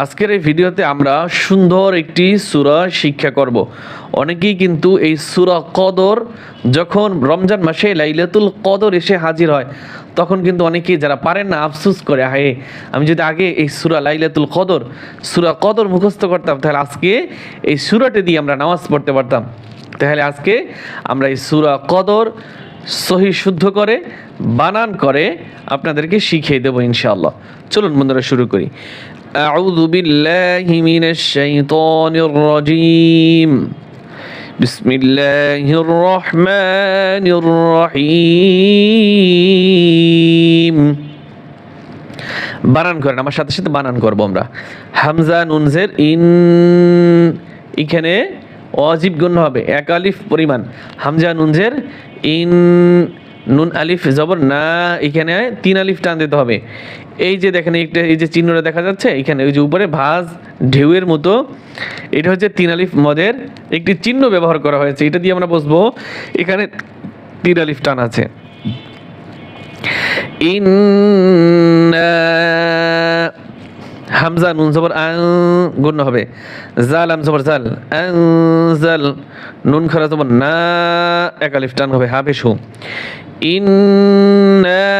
আজকের এই ভিডিওতে আমরা সুন্দর একটি সূরা শিক্ষা করব। অনেকেই কিন্তু এই সুরা কদর, যখন রমজান মাসে লাইলাতুল কদর এসে হাজির হয়, তখন কিন্তু অনেকেই যারা পারেন না, আফসুস করে, হায়, আমি যদি আগে এই সুরা লাইলাতুল কদর, সুরা কদর মুখস্থ করতাম, তাহলে আজকে এই সূরাটি দিয়ে আমরা নামাজ পড়তে পারতাম। তাহলে আজকে আমরা এই সুরা কদর সহি শুদ্ধ করে, বানান করে আপনাদেরকে শিখিয়ে দেবো ইনশাআল্লাহ। চলুন বন্ধুরা, শুরু করি। أعوذ بالله من الشيطان الرجيم بسم الله الرحمن الرحيم বানান করেন আমার সাথে সাথে বানান করবো আমরা হামজা নুনজের ইন এখানে অজীব গণ্য হবে এক আলিফ পরিমাণ হামজা নুনজের ইন নুন আলিফ জবর, না, এখানে তিন আলিফ টান দিতে হবে। এই যে দেখেন একটা এই যে চিহ্নটা দেখা যাচ্ছে, এখানে ওই যে উপরে ভাজ ঢেউয়ের মতো, এটা হচ্ছে তিন আলিফ মদের একটি চিহ্ন ব্যবহার করা হয়েছে। এটা দিয়ে আমরা বসবো, এখানে তিন আলিফ টান আছে। ইন্না হামজা নুন জবর গুণ হবে। জাল, আম জবর জাল জাল, নুন খরা জবর না, এক আলিফ টান হবে। হাফেশ إنا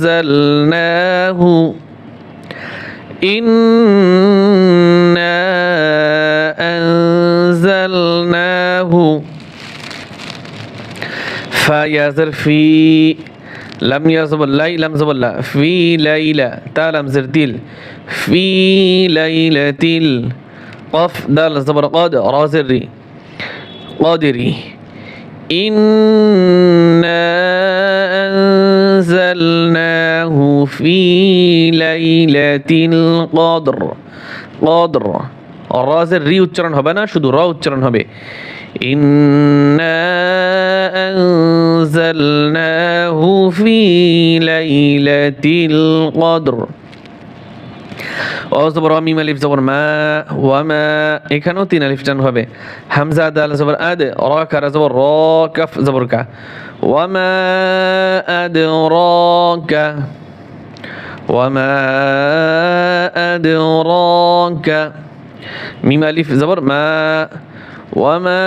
أنزلناه إنا أنزلناه فيزر في لم يزب الليل لم يزب الله في ليلة تعلم زرديل في ليلة قف دال زبر قادر رازري قادري إنا أنزلناه في ليلة القدر قدر রাজের রি উচ্চারণ হবে না শুধু র উচ্চারণ হবে ইন্না আনজালনাহু ফি লাইলাতিল কদর ও জবর মিম আলিফ জবর মা ওয়া মা এখানেও তিন আলিফ টান হবে হামজা দাল জবর আদ র কারা জবর র কাফ জবর কা ওয়া মা আদরাকা وما أدراك ميم ألف زبر ما وما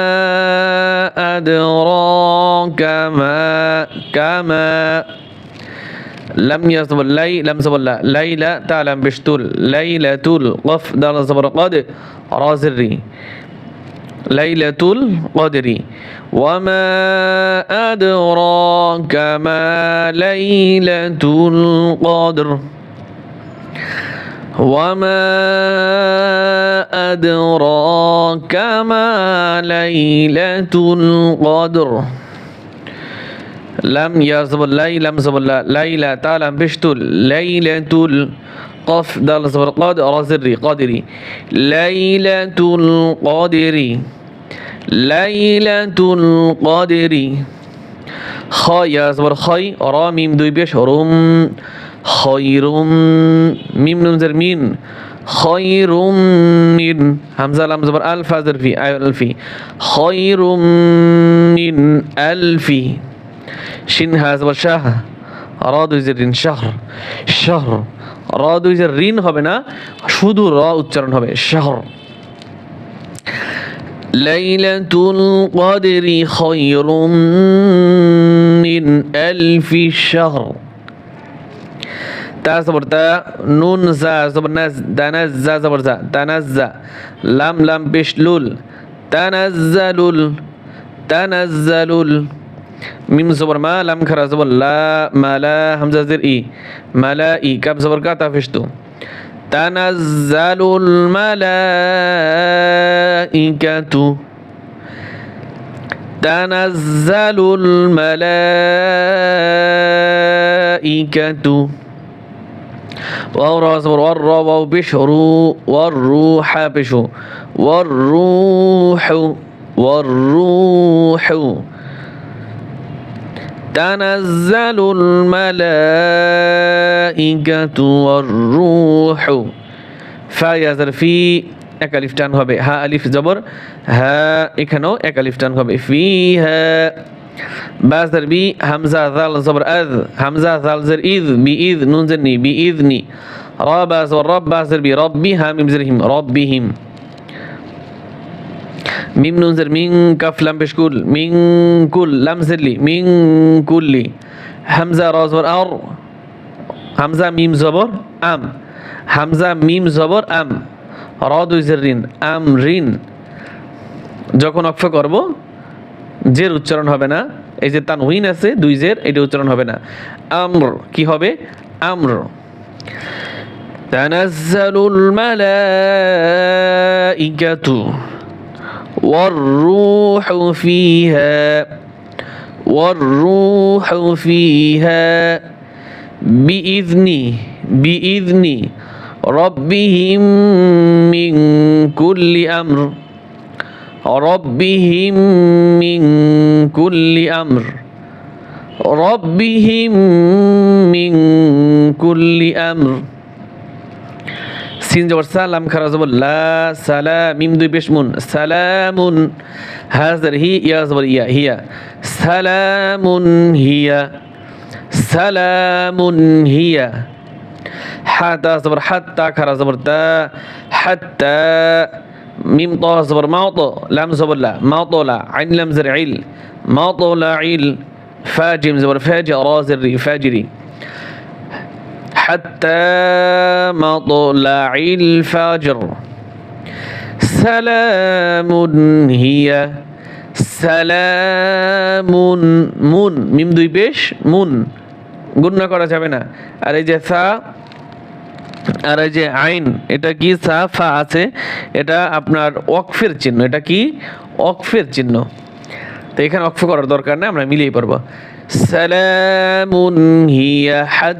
أدراك ما كما لم يزبر لي لم زبر لا ليلى تعلم بشتول. ليلة قف دال زبر قد رازري ليلة القدر. وما أدراك ما ليلة القدر. وما أدراك ما ليلة القدر. লাম ইয়াজবর লাই লাম জবল্লা লাইলা তালাম বিশতুল লাইলাতুল কফ দাল জবর কদ রাজিরি কদিরি লাইলাতুল কদিরি লাইলাতুল কদিরি খ ইয়াজবর খই র মিম দুই পেশ রুম খয়রুম মিম নুনজের মিন খয়রুম মিন হামজা লাম জবর আলফা জরফি আলফি খয়রুম মিন আলফি خير من ألف شين زبر شاه را দুই যে ঋণ শাহর শাহর র দুই যে ঋণ হবে না শুধু র উচ্চারণ হবে শাহর ليلة القدر خير من ألف شهر تا زبر تا نون زا زبر نز دنز زا زبر زا تنزا لام لام بش لول تنزل ميم زبر ما لام خرا زبر لا ما لا همزة زر إي. ما لا إي. كاب زبر كاتا فشتو تنزل الملائكة. تنزل الملائكة. وراء زبر وراء وبشرو والروح بشو. والروح والروح, والروح. تنزل الملائكة والروح فيزر في এক আলিফ টান হবে হা আলিফ জবর হা এখানেও এক আলিফ টান হবে ফি হা বাজার বি হামজা জাল জবর আদ হামজা জাল জের ইদ বি ইদ নুন জের নি বি ইদ নি রবা জবর রব্বা জের বি রব্বি হা মিম জের হিম রব্বিহিম মিম নুনজের মিং কাফ লাম পেশকুল মিং কুল লাম মিং কুল্লি। হামজা রজবর আর হামজা মিম জবর আম, হামজা মিম জবর আম, র দুই জের ঋণ, আম ঋণ। যখন অক্ষ করব, জের উচ্চারণ হবে না, এই যে তানউইন আছে, দুই জের, এটা উচ্চারণ হবে না। আম্র, কি হবে? আমর। তানাজ্জালুল মালাইকাতু। والروح فيها والروح فيها. بإذن بإذن ربهم من كل أمر ربهم من كل أمر ربهم من كل أمر. সিন জবর সালাম খারা জবর লা সালাম, মিম দুই পেশ মুন, সালামুন, হাজার হি, ইয়া জবর ইয়া, হিয়া, সালামুন হিয়া সালামুন, হিয়া হাতা জবর হাত্তা, খারা জবর তা হাত্তা, মিম ত জবর মাওত লাম জবর লা মাওত লা, আইন, লাম, জের, ইল মাওত লা, ইল ফাজিম জবর ফাজি রা, জের, রি ফাজিরি حتى مطلع الفجر سلام هي সালামুন মুন মিম দুই পেশ মুন গুণনা করা যাবে না আর এই যে সা আর এই যে আইন এটা কি সা ফা আছে এটা আপনার ওয়াকফের চিহ্ন এটা কি ওয়াকফের চিহ্ন তো এখানে অক্ষ করার দরকার নেই আমরা মিলিয়ে পারবো সালামুন হিয়া হাত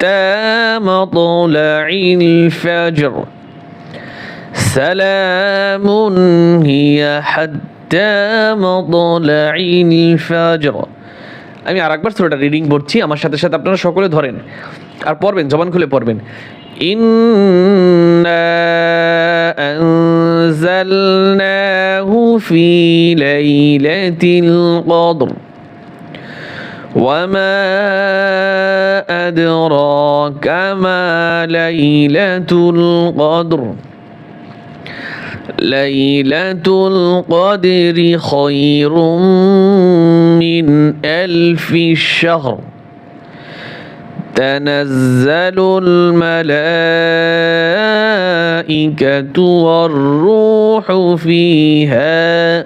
حتى مطلع الفجر سلام هي حتى مطلع الفجر আমি আর একবার ছোটটা রিডিং পড়ছি আমার সাথে সাথে আপনারা সকলে ধরেন আর পড়বেন জবান খুলে পড়বেন إنا أنزلناه في ليلة القدر وما أدراك ما ليلة القدر ليلة القدر خير من ألف الشهر تنزل الملائكة والروح فيها